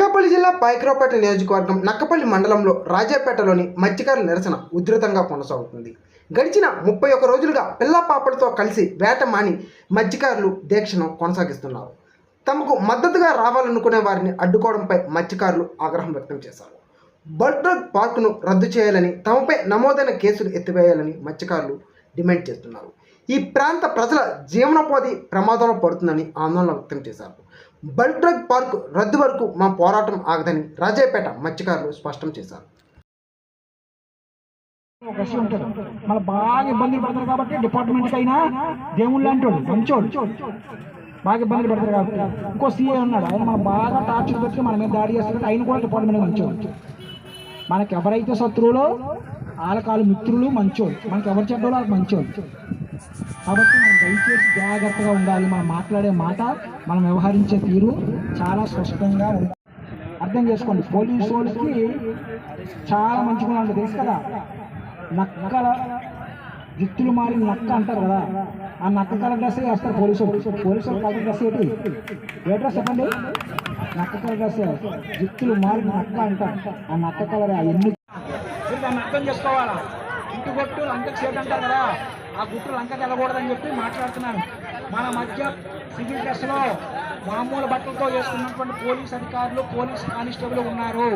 నక్కపల్లి జిల్లా పైక్రాపేట నియోజకవర్గం నక్కపల్లి మండలంలో రాజాపేటలోని మత్స్యకారుల నిరసన ఉధృతంగా కొనసాగుతుంది. గడిచిన ముప్పై ఒక్క రోజులుగా పిల్ల పాపలతో కలిసి వేట మాని మత్స్యకారులు దీక్షను కొనసాగిస్తున్నారు. తమకు మద్దతుగా రావాలనుకునే వారిని అడ్డుకోవడంపై మత్స్యకారులు ఆగ్రహం వ్యక్తం చేశారు. బల్డ్రగ్ పార్కును రద్దు చేయాలని తమపై నమోదైన కేసులు ఎత్తివేయాలని మత్స్యకారులు డిమాండ్ చేస్తున్నారు. ఈ ప్రాంత ప్రజల జీవనోపాధి ప్రమాదంలో పడుతుందని ఆందోళన వ్యక్తం చేశారు. బల్ట్రక్ పార్క్ రద్దు వరకు మా పోరాటం ఆగదని రాజాపేట మత్స్యకారులు స్పష్టం చేశారు. ఒక మళ్ళీ బాగా ఇబ్బందులు పడతారు కాబట్టి డిపార్ట్మెంట్కి అయినా దేవుళ్ళు లాంటోడు మంచోడు బాగా ఇబ్బందులు పడతారు కాబట్టి. ఇంకో సీఏ ఉన్నాడు. ఆయన మనం బాగా టార్చర్ పెట్టి మన మీద దాడి చేస్తారు. ఆయన కూడా డిపార్ట్మెంట్ మంచోడు. మనకి ఎవరైతే శత్రువులో వాళ్ళకి వాళ్ళు మిత్రులు మంచోడు మనకి ఎవరు చెడ్డోళ్ళు వాళ్ళకి మంచోడు కాబట్టి మనం దయచేసి జాగ్రత్తగా ఉండాలి. మనం మాట్లాడే మాట మనం వ్యవహరించే తీరు చాలా స్పష్టంగా ఉండాలి అర్థం చేసుకోండి. పోలీసు వాళ్ళకి చాలా మంచిగా ఉంటుంది తెలుసు కదా? నక్కల జిత్తులు మారి నక్క అంటారు కదా? ఆ నక్క కలర్ డ్రెస్ వేస్తారు పోలీసు పోలీసు కలర్ డ్రెస్ ఏంటి? ఏ డ్రెస్ చెప్పండి? నక్క కలర్ డ్రెస్ జిత్తులు మారి నక్క అంటారు. ఆ నక్క కలర్ ఎన్ని దాన్ని అర్థం చేసుకోవాలా? ఇంటి కొట్టు లంకకు సేట్ అంటారు కదా? ఆ గుట్టు లంక తెల్లకూడదని చెప్పి మాట్లాడుతున్నాను మన మధ్య సివిల్ డ్రెస్లో మామూలు బట్టలతో చేస్తున్నటువంటి పోలీస్ అధికారులు పోలీస్ కానిస్టేబుల్ ఉన్నారు.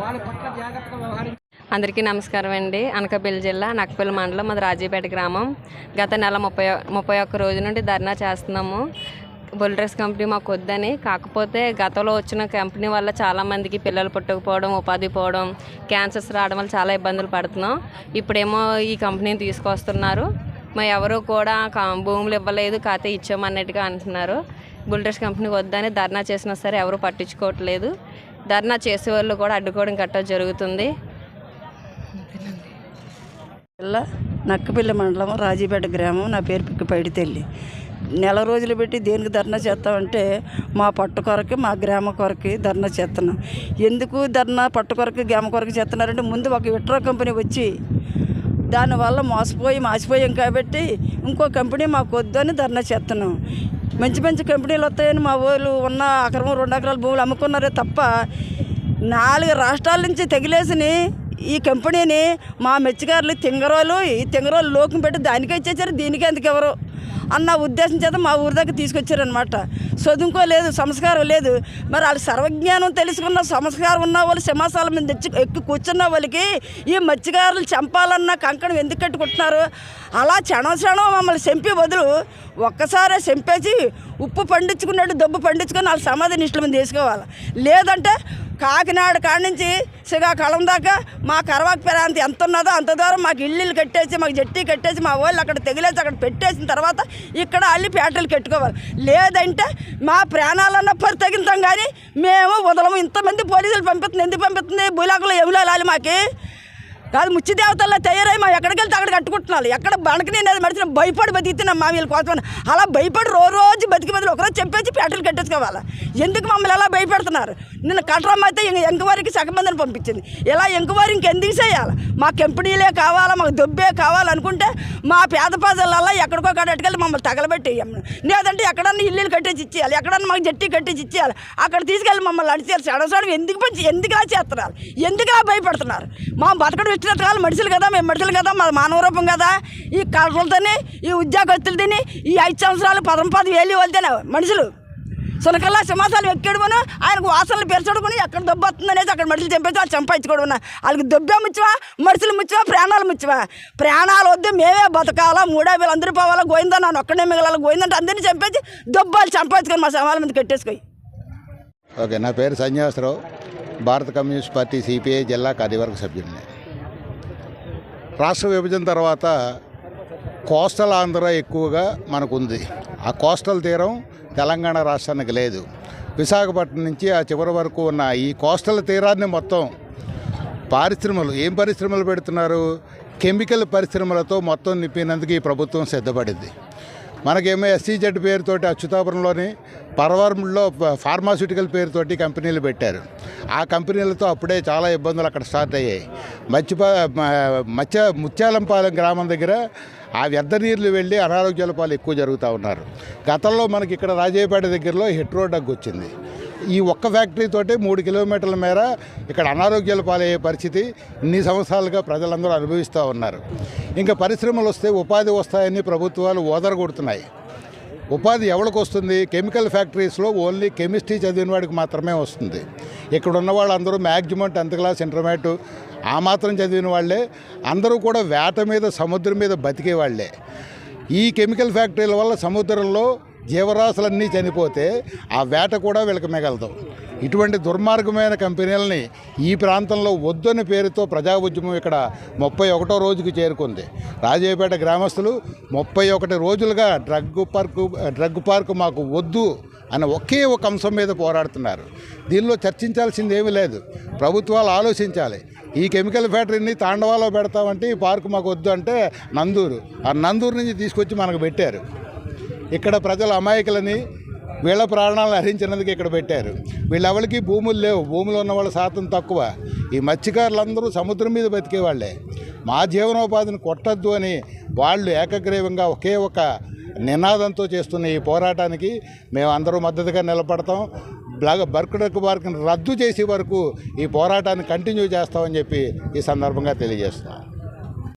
వాళ్ళ పట్ల జాగ్రత్తగా వ్యవహరించారు అందరికీ నమస్కారం అండి. అనకాపల్లి జిల్లా నక్కపల్లి మండలం మాది రాజీపేట గ్రామం. గత నెల ముప్పై ముప్పై ఒక్క రోజు నుండి ధర్నా చేస్తున్నాము. బుల్ డ్రెస్ కంపెనీ మాకు వద్దని. కాకపోతే గతంలో వచ్చిన కంపెనీ వల్ల చాలామందికి పిల్లలు పుట్టకపోవడం ఉపాధి పోవడం క్యాన్సర్స్ రావడం వల్ల చాలా ఇబ్బందులు పడుతున్నాం. ఇప్పుడేమో ఈ కంపెనీని తీసుకొస్తున్నారు. మా ఎవరు కూడా కా- భూములు ఇవ్వలేదు కాతే ఇచ్చామన్నట్టుగా అంటున్నారు. బుల్డర్స్ కంపెనీ వద్దని ధర్నా చేసినా సరే ఎవరు పట్టించుకోవట్లేదు. ధర్నా చేసే వాళ్ళు కూడా అడ్డుకోవడం గట్టా జరుగుతుంది. జిల్లా నక్కపిల్లి మండలం రాజీపేట గ్రామం నా పేరు పిక్కిపైడి తల్లి. నెల రోజులు పెట్టి దేనికి ధర్నా చేస్తామంటే మా పట్టు కొరకి మా గ్రామ కొరకి ధర్నా చేస్తున్నాం. ఎందుకు ధర్నా పట్టు కొరకు గ్రామ కొరకు చేస్తున్నారంటే ముందు ఒక విట్రో కంపెనీ వచ్చి దానివల్ల మోసపోయి మాసిపోయాం కాబట్టి ఇంకో కంపెనీ మాకు వద్దు అని ధర్నా చేస్తున్నాం. మంచి మంచి కంపెనీలు వస్తాయని మా ఊళ్ళు ఉన్న అక్రమం రెండు ఎకరాల భూములు అమ్ముకున్నారే తప్ప నాలుగు రాష్ట్రాల నుంచి తెగిలేసిని ఈ కంపెనీని మా మెచ్చిగారులు తింగరోలు ఈ తింగరోలు లోకం పెట్టి దానికే ఇచ్చేసారు దీనికి ఎందుకు ఎవరు? అన్న ఉద్దేశం చేత మా ఊరి దగ్గర తీసుకొచ్చారనమాట చదువుకోలేదు సంస్కారం లేదు. మరి వాళ్ళు సర్వజ్ఞానం తెలుసుకున్న సంస్కారం ఉన్న వాళ్ళు సింహాసాల మీద తెచ్చి ఎక్కి కూర్చున్న వాళ్ళకి ఈ మత్స్యకారులు చంపాలన్న కంకణం ఎందుకు కట్టుకుంటున్నారు? అలా క్షణం క్షణం మమ్మల్ని చంపే బదులు ఒక్కసారే చంపేసి ఉప్పు పండించుకున్నట్టు దబ్బు పండించుకొని వాళ్ళ సమాధి నిష్ఠల మీద తీసుకోవాలి లేదంటే కాకినాడ కాడ నుంచి శ్రీకాకుళం దాకా మా కరవాక ప్రాంతం ఎంత ఉన్నదో అంత దూరం మాకు ఇల్లు కట్టేసి మాకు జట్టి కట్టేసి మా వాళ్ళు అక్కడ తెగిలేసి అక్కడ పెట్టేసిన తర్వాత ఇక్కడ అల్లి పేటలు కట్టుకోవాలి. లేదంటే మా ప్రాణాలన్న పరి తగ్గుతాం కానీ మేము వదలము. ఇంతమంది పోలీసులు పంపిస్తుంది ఎందుకు పంపిస్తుంది? బులాకులు ఎవలాలి మాకి? కాదు ముచ్చి దేవతల్లో తయారై మా ఎక్కడికి వెళ్తే అక్కడ కట్టుకుంటున్నాను. ఎక్కడ బణకి నేను మడిచిన భయపడి బతికితున్నాం మా వీళ్ళ కోసం అలా భయపడి రోజు రోజు బతికి బదులు ఒకరోజు చెప్పేసి పేటలు కట్టేసుకోవాలి. ఎందుకు మమ్మల్ని ఎలా భయపెడుతున్నారు? నిన్న కట్టడం అయితే ఇంక ఎంకవారికి సగమందిని పంపించింది. ఇలా ఎంకవారి ఇంకెందుకు చేయాలి మా కంపెనీలే కావాలా మాకు దొబ్బే కావాలనుకుంటే మా పేద ప్రజలల్లా ఎక్కడికో కట్టెట్టుకెళ్ళి మమ్మల్ని తగలబెట్టి లేదంటే ఎక్కడన్నా ఇల్లులు కట్టేసి ఇచ్చేయాలి ఎక్కడన్నా మాకు జట్టి కట్టేసి ఇచ్చేయాలి. అక్కడ తీసుకెళ్ళి మమ్మల్ని అడిచేయాలి. సడసడం ఎందుకు పంచి ఎందుకు చేస్తున్నారు? ఎందుకు భయపడుతున్నారు? మా బతకడం ఇచ్చిన మనుషులు కదా మేము మనుషులు కదా మా మానవ రూపం కదా. ఈ కలతోని ఈ ఉద్యోగస్తులతోని ఈ ఐదు సంవత్సరాలు పదం పది వేలు వెళ్తేనే మనుషులు. సునకల్లా సింహాసాలు ఎక్కేడుమను ఆయనకు వాసనలు పెరచడుకుని ఎక్కడ దెబ్బ వస్తుందనేది అక్కడ మనుషులు చంపేసి వాళ్ళు చంపించుకోవడం వాళ్ళకి దెబ్బే ముచ్చవా మనుషులు ముచ్చవా ప్రాణాలు ముచ్చవా? ప్రాణాలు వద్దు మేమే బతకాలా మూడే వేలు అందరూ పోవాలా గోయిందా నన్ను ఒక్కడే మిగలాలి గోయిందంటే అందరినీ చంపేసి దెబ్బలు చంపించుకొని మా సవాల మీద కట్టేసుకోయి ఓకే నా పేరు సంజయవసరావు భారత కమ్యూనిస్ట్ పార్టీ సిపిఐ జిల్లా కార్యవర్గ సభ్యుడిని. రాష్ట్ర విభజన తర్వాత కోస్టల్ ఆంధ్ర ఎక్కువగా మనకుంది. ఆ కోస్టల్ తీరం తెలంగాణ రాష్ట్రానికి లేదు. విశాఖపట్నం నుంచి ఆ చివరి వరకు ఉన్న ఈ కోస్టల్ తీరాన్ని మొత్తం పరిశ్రమలు ఏం పరిశ్రమలు పెడుతున్నారు? కెమికల్ పరిశ్రమలతో మొత్తం నింపినందుకు ఈ ప్రభుత్వం సిద్ధపడింది. మనకేమో ఎస్సీజెడ్ పేరుతోటి అచ్యుతాపురంలోని పరవరంలో ఫార్మాస్యూటికల్ పేరుతోటి కంపెనీలు పెట్టారు. ఆ కంపెనీలతో అప్పుడే చాలా ఇబ్బందులు అక్కడ స్టార్ట్ అయ్యాయి. మత్స్య మత్స్య ముత్యాలంపాలెం గ్రామం దగ్గర ఆ వ్యర్థ నీళ్ళు వెళ్ళి అనారోగ్యాల పాలు ఎక్కువ జరుగుతూ ఉన్నారు. గతంలో మనకి ఇక్కడ రాజయ్యపేట దగ్గరలో హెట్రో డగ్ వచ్చింది. ఈ ఒక్క ఫ్యాక్టరీతోటే మూడు కిలోమీటర్ల మేర ఇక్కడ అనారోగ్యాల పాలయ్యే పరిస్థితి ఇన్ని సంవత్సరాలుగా ప్రజలందరూ అనుభవిస్తూ ఉన్నారు. ఇంకా పరిశ్రమలు వస్తే ఉపాధి వస్తాయని ప్రభుత్వాలు ఓదరగొడుతున్నాయి. ఉపాధి ఎవరికి వస్తుంది? కెమికల్ ఫ్యాక్టరీస్లో ఓన్లీ కెమిస్ట్రీ చదివిన వాడికి మాత్రమే వస్తుంది. ఇక్కడ ఉన్న వాళ్ళందరూ మ్యాక్సిమం టెన్త్ క్లాస్ ఇంటర్మీడియట్ ఆ మాత్రం చదివిన వాళ్ళే. అందరూ కూడా వేట మీద సముద్రం మీద బతికే వాళ్ళే ఈ కెమికల్ ఫ్యాక్టరీల వల్ల సముద్రంలో జీవరాశులన్నీ చనిపోతే ఆ వేట కూడా వీళ్ళకి మిగలదు. ఇటువంటి దుర్మార్గమైన కంపెనీలని ఈ ప్రాంతంలో వద్దని పేరుతో ప్రజా ఉద్యమం ఇక్కడ ముప్పై ఒకటో రోజుకి చేరుకుంది. రాజయ్యపేట గ్రామస్తులు ముప్పై ఒకటి రోజులుగా డ్రగ్ పార్కు డ్రగ్ పార్కు మాకు వద్దు అని ఒకే ఒక అంశం మీద పోరాడుతున్నారు. దీనిలో చర్చించాల్సింది ఏమీ లేదు. ప్రభుత్వాలు ఆలోచించాలి. ఈ కెమికల్ ఫ్యాక్టరీని తాండవాలో పెడతామంటే ఈ పార్కు మాకు వద్దు అంటే నందూరు. ఆ నందూరు నుంచి తీసుకొచ్చి మనకు పెట్టారు. ఇక్కడ ప్రజల అమాయకులని వీళ్ళ ప్రాణాలను హరించినందుకు ఇక్కడ పెట్టారు. వీళ్ళెవరికి భూములు లేవు. భూములు ఉన్న వాళ్ళ శాతం తక్కువ. ఈ మత్స్యకారులందరూ సముద్రం మీద బతికే వాళ్ళే. మా జీవనోపాధిని కొట్టద్దు అని వాళ్ళు ఏకగ్రీవంగా ఒకే ఒక నినాదంతో చేస్తున్న ఈ పోరాటానికి మేము అందరూ మద్దతుగా నిలబడతాం. బ్లాగ బర్కుడక్ బార్కుని రద్దు చేసే వరకు ఈ పోరాటాన్ని కంటిన్యూ చేస్తామని చెప్పి ఈ సందర్భంగా తెలియజేస్తున్నాం